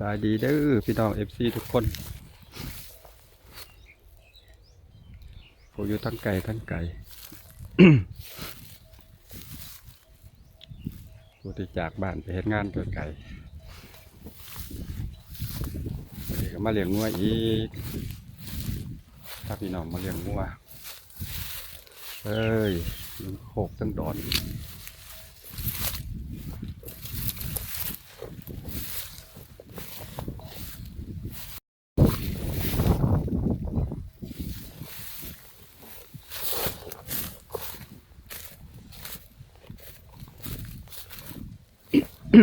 บายดีเด้อพี่น้องเอฟซีทุกคนผมอยู่ทั้งไก่ทั้งไก่ผู้ที่จากบ้านไปเฮ็ดงานตัวไก่วันนี้ก็มาเลี้ยงงัวอีกถ้าพี่น้องมาเลี้ยงงัวเอ้ยยังโขกตั้งดอน เด้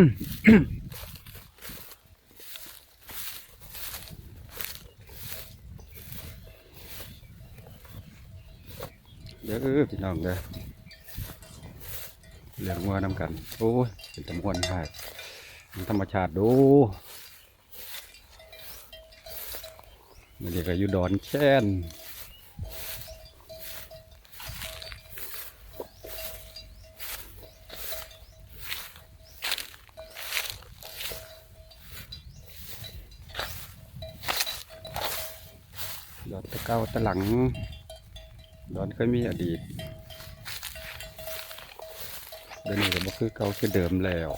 อพี่น้องเด้อเลี้ยงงัวนำกัน โอ้ย เป็นตำมวนให้ธรรมชาติดูมันเด็กก็อยู่ดอนแค้น เก้าตะหลังดอนเคยมีอดีตเดี๋ยวนี้ก็คือเก่าคือเดิมแล้ว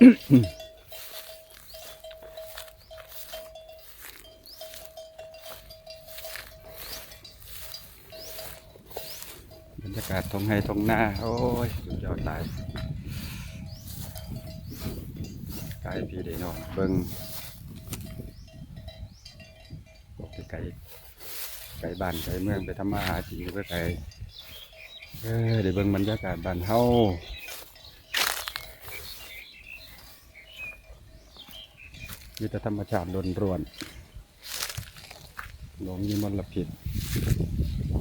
อืม ทงไห้ทงหน้า โอ้ยสุดยอดหลายไก่พี่ได้น้องเบิ่งไก่ไก่บ้านไก่เมืองไปทำมาหากินก็ไก่เออได้เบิ่งบรรยากาศบ้านเฮามีแต่ธรรมชาติล้นรวนหลมมีมลพิษกระลม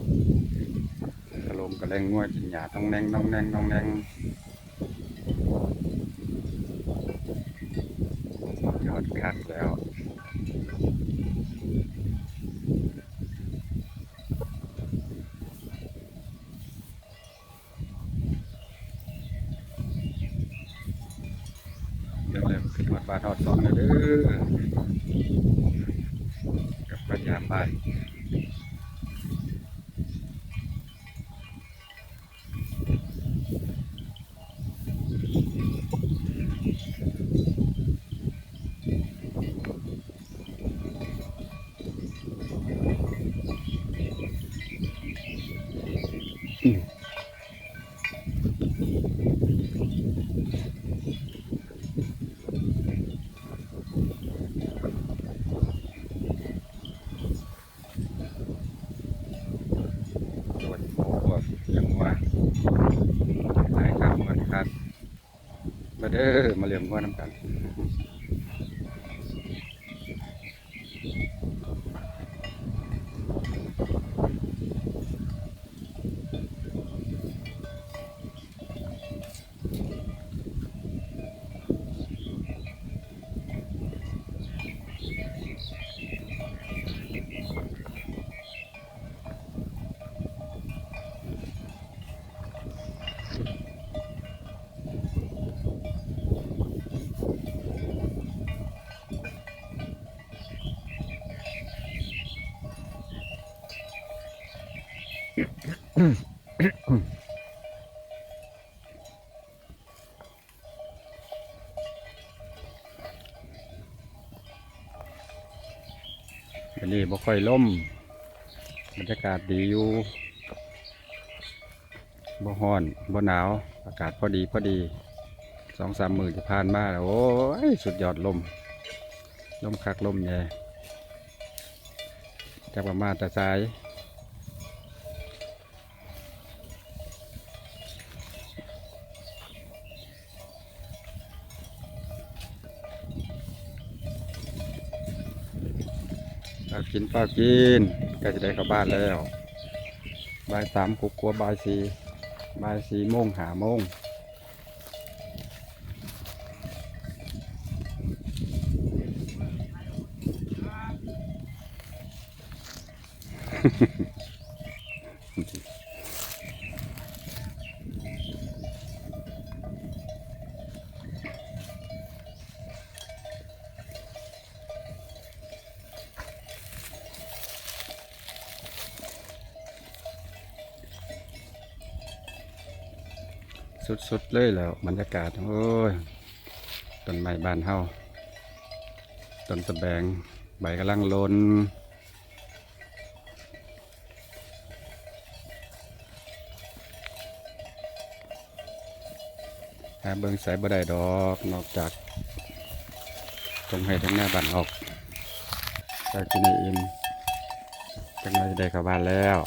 กระแรงง่วยกินหญ้าต้องแนงน้องแนงน้องแนงยอดคักแล้วเดี๋ยวเร็วขึ้นวัดบาทอดสองแล้วเด้อกับพระยามบ้านปวดโอ้ยังว่าหลายครับ มันครับมาเด้อมาเลี้ยงวัวน้ำกัน วันนี้บ่ค่อยล่มบรรยากาศดีอยู่บ่ฮ้อนบ่หนาว อากาศพอดีพอดีสองสามมือจะผ่านมาแล้วโอ้ยสุดยอดลมลมคักลมแย่จากประมาณแต่สาย กินป้ากินก็จะได้เข้าบ้านแล้วบ่ายสามกุกกัวบ่ายสี่บ่ายสี่โมงหาโมง สุดๆเลยแล้วบรรยากาศโอ้ยต้นไม้บ้านเฮาต้นตะแบงใบกำลังลนหาเบิ่งสายบ่ได้ดอกนอกจากตรงให้ตรงหน้าบ้านออกจากที่นี่อินจังไรได้เข้าบ้านแล้ว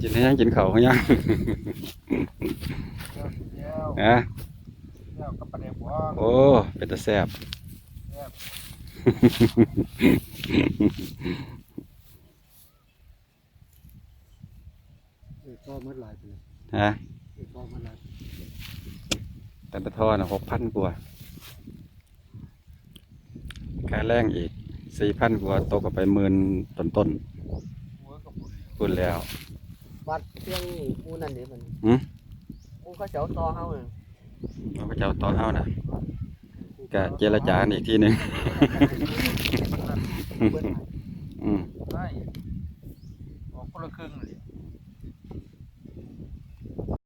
กิน ให้ยังกินเขาวเขายังเดี๋ยวนะเดี๋ยวกับประเดี๋ยวหัวโอ้เป็นตาแซ่บเออก็เมื่อไหร่ไปเลยฮะเออก็เมื่อไหร่แต่ละทอนะหกพันกว่าค่าแรงอีกสี่พันกว่าตกกับไปหมื่นต้นต้นหัวกับปุ่นๆพูดแล้ว วัดเที่ยงนี่กูนั่นเด้มันหืม กูเขาเจ้าต่อเฮาน่ะเราก็จะเอาต่อเท่านะกะเจรจากันอีกทีหนึ่งเพิ่นอืม ได้ออกคนละครึ่งเลย